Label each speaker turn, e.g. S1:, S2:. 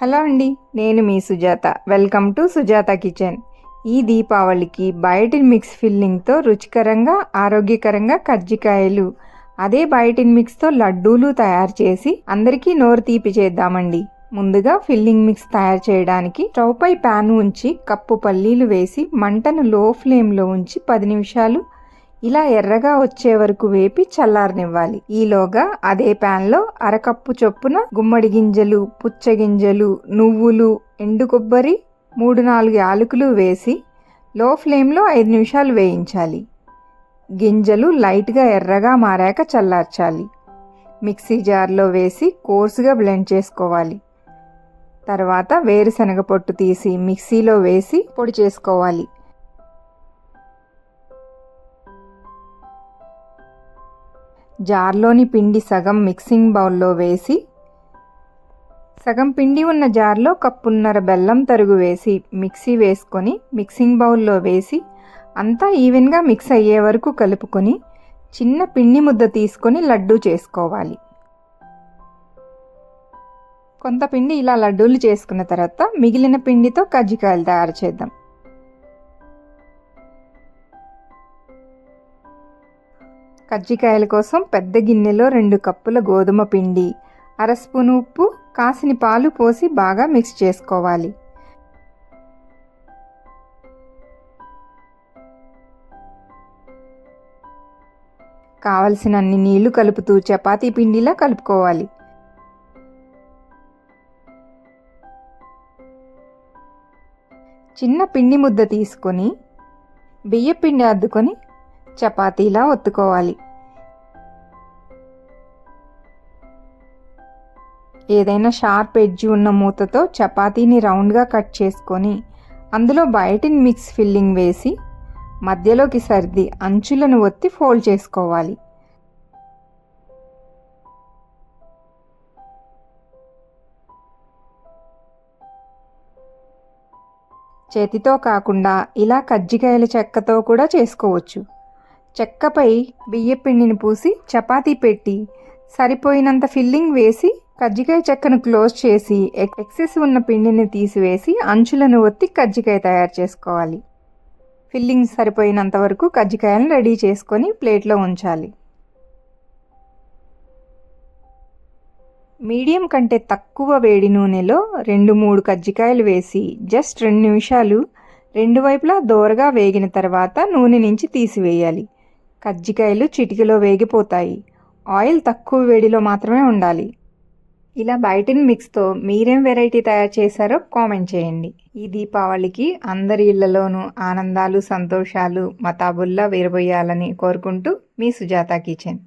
S1: Hello అండి నేను మీ Sujatha. Welcome to Sujatha kitchen. ఈ దీపావళికి బయోటిన్ మిక్స్ ఫిల్లింగ్తో రుచికరంగా ఆరోగ్యకరంగా కజ్జికాయలు అదే బయోటిన్ మిక్స్తో లడ్డూలు తయారు చేసి అందరికీ నోరు తీపి చేద్దామండి. ముందుగా ఫిల్లింగ్ మిక్స్ తయారు చేయడానికి స్టవ్ పై ప్యాన్ ఉంచి కప్పు పల్లీలు వేసి మంటను లో ఫ్లేమ్లో ఉంచి పది నిమిషాలు ఇలా ఎర్రగా వచ్చే వరకు వేపి చల్లారనివ్వాలి. ఈలోగా అదే ప్యాన్లో అరకప్పు చొప్పున గుమ్మడి గింజలు పుచ్చగింజలు నువ్వులు ఎండు కొబ్బరి మూడు నాలుగు యాలకులు వేసి లో ఫ్లేమ్లో ఐదు నిమిషాలు వేయించాలి. గింజలు లైట్గా ఎర్రగా మారాక చల్లార్చాలి. మిక్సీ జార్లో వేసి కోర్సుగా బ్లెండ్ చేసుకోవాలి. తర్వాత వేరుశనగ పొట్టు తీసి మిక్సీలో వేసి పొడి చేసుకోవాలి. జార్లోని పిండి సగం మిక్సింగ్ బౌల్లో వేసి సగం పిండి ఉన్న జార్లో కప్పున్నర బెల్లం తరుగు వేసి మిక్సీ వేసుకొని మిక్సింగ్ బౌల్లో వేసి అంతా ఈవెన్గా మిక్స్ అయ్యే వరకు కలుపుకొని చిన్న పిండి ముద్ద తీసుకొని లడ్డూ చేసుకోవాలి. కొంత పిండి ఇలా లడ్డూలు చేసుకున్న తర్వాత మిగిలిన పిండితో కజ్జికాయలు తయారు చేద్దాం. కజ్జికాయల కోసం పెద్ద గిన్నెలో రెండు కప్పుల గోధుమ పిండి అర స్పూన్ ఉప్పు కాసిన పాలు పోసి బాగా మిక్స్ చేసుకోవాలి. కావలసినన్ని నీళ్ళు కలుపుతూ చపాతీ పిండిలా కలుపుకోవాలి. చిన్న పిండి ముద్ద తీసుకొని బియ్య పిండి అద్దుకొని చపాతీలా ఒత్తుకోవాలి. ఏదైనా షార్ప్ ఎడ్జ్ ఉన్న మూతతో చపాతీని రౌండ్గా కట్ చేసుకొని అందులో బయటిని మిక్స్ ఫిల్లింగ్ వేసి మధ్యలోకి సర్ది అంచులను ఒత్తి ఫోల్డ్ చేసుకోవాలి. చేతితో కాకుండా ఇలా కజ్జికాయల చెక్కతో కూడా చేసుకోవచ్చు. చెక్కపై బియ్యపిండిని పూసి చపాతీ పెట్టి సరిపోయినంత ఫిల్లింగ్ వేసి కజ్జికాయ చెక్కను క్లోజ్ చేసి ఎక్సెస్ ఉన్న పిండిని తీసివేసి అంచులను ఒత్తి కజ్జికాయ తయారు చేసుకోవాలి. ఫిల్లింగ్ సరిపోయినంత వరకు కజ్జికాయలను రెడీ చేసుకొని ప్లేట్లో ఉంచాలి. మీడియం కంటే తక్కువ వేడి నూనెలో రెండు మూడు కజ్జికాయలు వేసి జస్ట్ రెండు నిమిషాలు రెండు వైపులా దోరగా వేగిన తర్వాత నూనె నుంచి తీసివేయాలి. కజ్జికాయలు చిటికలో వేగిపోతాయి. ఆయిల్ తక్కువ వేడిలో మాత్రమే ఉండాలి. ఇలా బయటిని మిక్స్తో మీరేం వెరైటీ తయారు చేశారో కామెంట్ చేయండి. ఈ దీపావళికి అందరి ఇళ్ళలోనూ ఆనందాలు సంతోషాలు మతాబుల్లా వీరబోయాలని కోరుకుంటూ మీ సుజాత కిచెన్.